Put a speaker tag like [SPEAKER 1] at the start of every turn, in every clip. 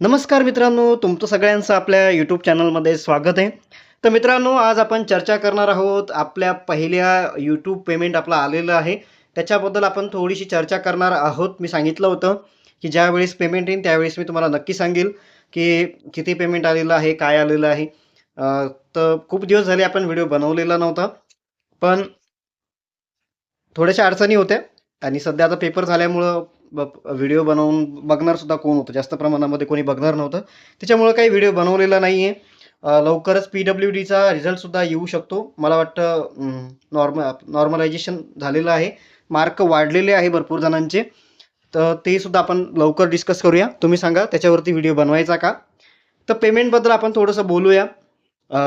[SPEAKER 1] नमस्कार मित्रांनो तुमचं सगळ्यांचं आपल्या यूट्यूब चॅनलमध्ये स्वागत आहे. तर मित्रांनो आज आपण चर्चा करणार आहोत आपल्या पहिल्या यूट्यूब पेमेंट आपला आलेलं आहे. त्याच्याबद्दल आपण थोडीशी चर्चा करणार आहोत. मी सांगितलं होतं की ज्यावेळेस पेमेंट येईल त्यावेळेस मी तुम्हाला नक्की सांगेल की किती पेमेंट आलेलं आहे काय आलेलं आहे. तर खूप दिवस झाले आपण व्हिडिओ बनवलेला नव्हता. पण थोड्याशा अडचणी होत्या आणि सध्या आता पेपर झाल्यामुळं व्हिडिओ बनवून बघणार सुद्धा कोण होतं? जास्त प्रमाणामध्ये कोणी बघणार नव्हतं. त्याच्यामुळं काही व्हिडिओ बनवलेला नाही आहे लवकरच पी डब्ल्यू डीचा रिझल्टसुद्धा येऊ शकतो. मला वाटतं नॉर्म नॉर्मलायझेशन झालेलं आहे. मार्क वाढलेले आहे भरपूर जणांचे. तर ते सुद्धा आपण लवकर डिस्कस करूया. तुम्ही सांगा त्याच्यावरती व्हिडिओ बनवायचा का? तर पेमेंटबद्दल आपण थोडंसं बोलूया.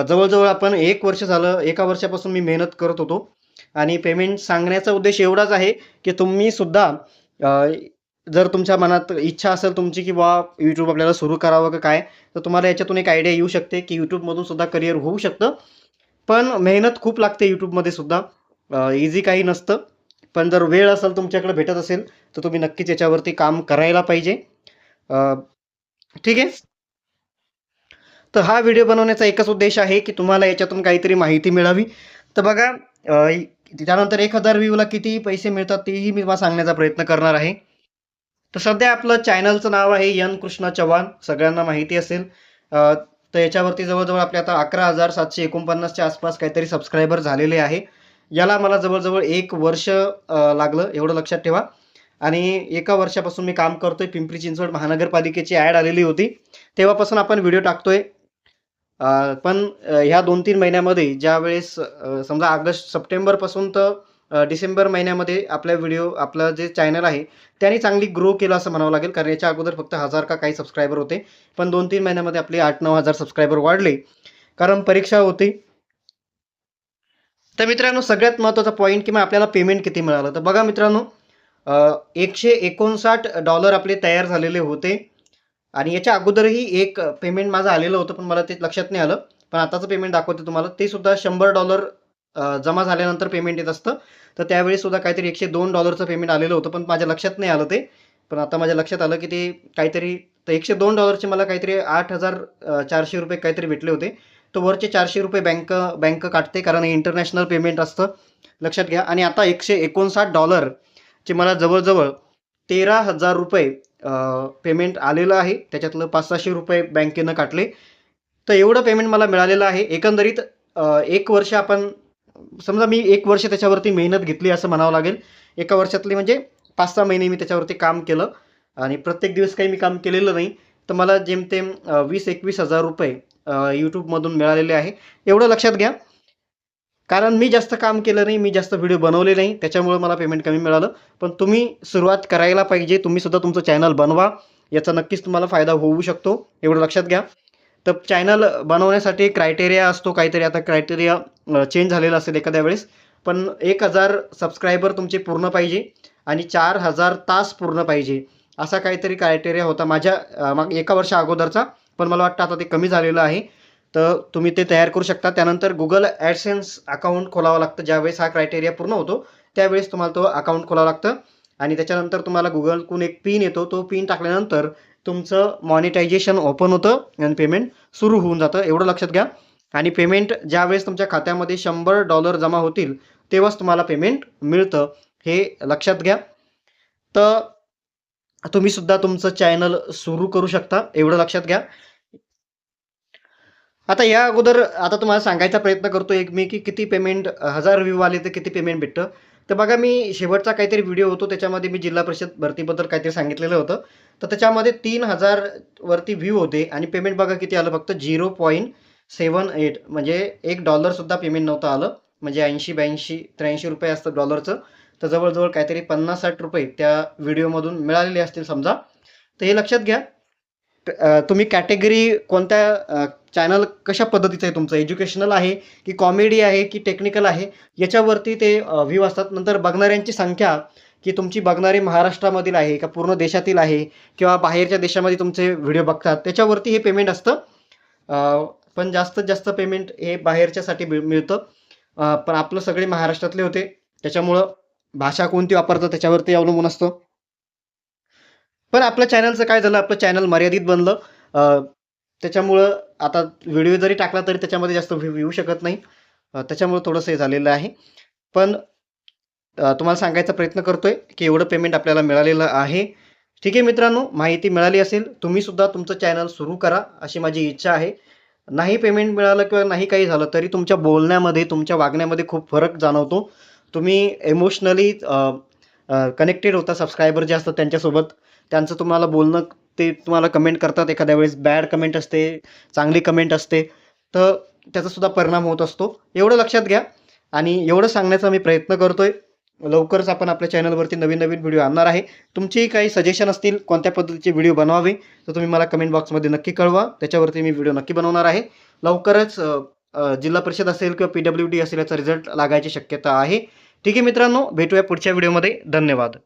[SPEAKER 1] जवळजवळ आपण एक वर्ष झालं एका वर्षापासून मी मेहनत करत होतो. आणि पेमेंट सांगण्याचा उद्देश एवढाच आहे की तुम्ही सुद्धा जर तुमच्या मनात इच्छा असेल तुमची की बा यूट्यूब आपल्याला सुरू करावं का काय तर तुम्हाला याच्यातून एक आयडिया येऊ शकते की यूट्यूबमधून सुद्धा करिअर होऊ शकतं. पण मेहनत खूप लागते यूट्यूबमध्ये सुद्धा. इझी काही नसतं. पण जर वेळ असेल तुमच्याकडे भेटत असेल तर तुम्ही नक्कीच याच्यावरती काम करायला पाहिजे. ठीक आहे? तर हा व्हिडिओ बनवण्याचा एकच उद्देश आहे की तुम्हाला याच्यातून काहीतरी माहिती मिळावी. तर बघा त्यानंतर एक हजार व्ह्यूला किती पैसे मिळतात तेही मी तुम्हाला सांगण्याचा प्रयत्न करणार आहे. तर सध्या आपलं चॅनलचं नाव आहे यन कृष्णा चव्हाण. सगळ्यांना माहिती असेल. तर याच्यावरती जवळजवळ आपले आता अकरा हजार सातशे एकोणपन्नासच्या आसपास काहीतरी सबस्क्रायबर झालेले आहे. याला मला जवळजवळ एक वर्ष लागलं एवढं लक्षात ठेवा. आणि एका वर्षापासून मी काम करतोय पिंपरी चिंचवड महानगरपालिकेची ॲड आलेली होती. तेव्हापासून आपण व्हिडिओ टाकतोय. पण ह्या दोन तीन महिन्यामध्ये ज्यावेळेस समजा ऑगस्ट सप्टेंबरपासून तर डिसेंबर महिन्यामध्ये आपल्या व्हिडिओ आपलं जे चॅनल आहे त्याने चांगली ग्रो केलं असं म्हणावं लागेल. कारण याच्या अगोदर फक्त हजार का काही सबस्क्रायबर होते. पण दोन तीन महिन्यामध्ये आपले आठ नऊ हजार सबस्क्रायबर वाढले. कारण परीक्षा होती. तर मित्रांनो सगळ्यात महत्त्वाचा पॉईंट की मग आपल्याला पेमेंट किती मिळालं? तर बघा मित्रांनो एकशे एकोणसाठ डॉलर आपले तयार झालेले होते. आणि याच्या अगोदरही एक पेमेंट माझं आलेलं होतं पण मला ते लक्षात नाही आलं. पण आताचं पेमेंट दाखवते तुम्हाला. ते सुद्धा शंभर डॉलर जमा झाल्यानंतर पेमेंट येत असतं. तर त्यावेळी सुद्धा काहीतरी एकशे दोन डॉलरचं पेमेंट आलेलं होतं पण माझ्या लक्षात नाही आलं ते. पण आता माझ्या लक्षात आलं की ते काहीतरी तर एकशे दोन डॉलरचे मला काहीतरी आठ हजार चारशे रुपये काहीतरी भेटले होते. तर वरचे चारशे रुपये बँक बँक काटते कारण इंटरनॅशनल पेमेंट असतं. लक्षात घ्या. आणि आता एकशे एकोणसाठ डॉलरचे मला जवळजवळ तेरा हजार रुपये पेमेंट आलेलं आहे. त्याच्यातलं पाच सहाशे रुपये बँकेनं काटले. तर एवढं पेमेंट मला मिळालेलं आहे. एकंदरीत एक वर्ष आपण समजा मी एक वर्ष त्याच्यावरती मेहनत घेतली असं म्हणावं लागेल. एका वर्षातले म्हणजे पाच सहा महिने मी त्याच्यावरती काम केलं आणि प्रत्येक दिवस काही मी काम केलेलं नाही. तर मला जेमतेम वीस एकवीस हजार रुपये यूट्यूबमधून मिळालेले आहे. एवढं लक्षात घ्या. कारण मी जास्त काम केलं नाही मी जास्त व्हिडिओ बनवले नाही. त्याच्यामुळे मला पेमेंट कमी मिळालं. पण तुम्ही सुरुवात करायला पाहिजे. तुम्ही सुद्धा तुमचं चॅनल बनवा. याचा नक्कीच तुम्हाला फायदा होऊ शकतो. एवढं लक्षात घ्या. तर चॅनल बनवण्यासाठी क्रायटेरिया असतो काहीतरी. आता क्रायटेरिया चेंज झालेला असेल एखाद्या वेळेस. पण एक हजार सबस्क्रायबर तुमचे पूर्ण पाहिजे आणि चार हजार तास पूर्ण पाहिजे. असा काहीतरी क्रायटेरिया होता माझ्या मग माग एका वर्षा अगोदरचा. पण मला वाटतं आता ते कमी झालेलं आहे. तर तुम्ही ते तयार करू शकता. त्यानंतर गुगल ॲडसेन्स अकाउंट खोलावं लागतं. ज्यावेळेस हा क्रायटेरिया पूर्ण होतो त्यावेळेस तुम्हाला तो अकाउंट खोलावं लागतं. आणि त्याच्यानंतर तुम्हाला गुगलकडून एक पिन येतो. तो पिन टाकल्यानंतर तुमचं मॉनिटायझेशन ओपन होतं आणि पेमेंट सुरू होऊन जातं. एवढं लक्षात घ्या. आणि पेमेंट ज्यावेळेस तुमच्या खात्यामध्ये शंभर डॉलर जमा होतील तेव्हाच तुम्हाला पेमेंट मिळतं. हे लक्षात घ्या. तर तुम्ही सुद्धा तुमचं चॅनल सुरू करू शकता. एवढं लक्षात घ्या. आता या अगोदर आता तुम्हाला सांगायचा प्रयत्न करतो एक मी की किती पेमेंट हजार व्ह्यू आले तर किती पेमेंट भेटतं? तर बघा मी शेवटचा काहीतरी व्हिडिओ होतो त्याच्यामध्ये मी जिल्हा परिषद भरतीबद्दल काहीतरी सांगितलेलं होतं. तर त्याच्यामध्ये तीन हजारवरती व्ह्यू होते आणि पेमेंट बघा किती आलं फक्त झिरो पॉईंट सेवन एट म्हणजे एक डॉलरसुद्धा पेमेंट नव्हतं आलं. म्हणजे ऐंशी ब्याऐंशी त्र्याऐंशी रुपये असतं डॉलरचं तर जवळजवळ काहीतरी पन्नास साठ रुपये त्या व्हिडिओमधून मिळालेले असतील समजा. तर हे लक्षात घ्या. तुम्ही कॅटेगरी कोणत्या चॅनल कशा पद्धतीचं आहे तुमचं? एज्युकेशनल आहे की कॉमेडी आहे की टेक्निकल आहे? याच्यावरती ते व्ह्यू असतात. नंतर बघणाऱ्यांची संख्या की तुमची बघणारे महाराष्ट्रामधील आहे का पूर्ण देशातील आहे किंवा बाहेरच्या देशामध्ये तुमचे व्हिडिओ बघतात. त्याच्यावरती हे पेमेंट असतं. पण जास्तीत जास्त पेमेंट हे बाहेरच्यासाठी मिळतं. पण आपलं सगळे महाराष्ट्रातले होते. त्याच्यामुळं भाषा कोणती वापरतं त्याच्यावरती अवलंबून असतं. पण आपल्या चॅनलचं काय झालं? आपलं चॅनल मर्यादित बनलं. त्याच्यामुळं आता व्हिडिओ जरी टाकला तरी त्याच्यामध्ये जास्त व्ह्यू येऊ शकत नाही. त्याच्यामुळं थोडंसं हे झालेलं आहे. पण तुम्हाला सांगायचा प्रयत्न करतोय की एवढं पेमेंट आपल्याला मिळालेलं आहे. ठीक आहे मित्रांनो माहिती मिळाली असेल तुम्ही सुद्धा तुमचं चॅनल सुरू करा अशी माझी इच्छा आहे. नाही पेमेंट मिळालं किंवा नाही काही झालं तरी तुमच्या बोलण्यामध्ये तुमच्या वागण्यामध्ये खूप फरक जाणवतो. तुम्ही इमोशनली कनेक्टेड होता सबस्क्रायबर जे असतात त्यांच्यासोबत. त्यांचं तुम्हाला बोलणं ते तुम्हाला कमेंट करतात. एखाद्या वेळेस बॅड कमेंट असते चांगली कमेंट असते. तर त्याचासुद्धा परिणाम होत असतो. एवढं लक्षात घ्या. आणि एवढं सांगण्याचा मी प्रयत्न करतोय. लवकरच आपण आपल्या चॅनलवरती नवीन नवीन व्हिडिओ आणणार आहे. तुमचेही काही सजेशन असतील कोणत्या पद्धतीचे व्हिडिओ बनवावे तर तुम्ही मला कमेंट बॉक्समध्ये नक्की कळवा. त्याच्यावरती मी व्हिडिओ नक्की बनवणार आहे. लवकरच जिल्हा परिषद असेल किंवा पी डब्ल्यू डी असेल याचा रिझल्ट लागायची शक्यता आहे. ठीक आहे मित्रांनो भेटूया पुढच्या व्हिडिओमध्ये धन्यवाद.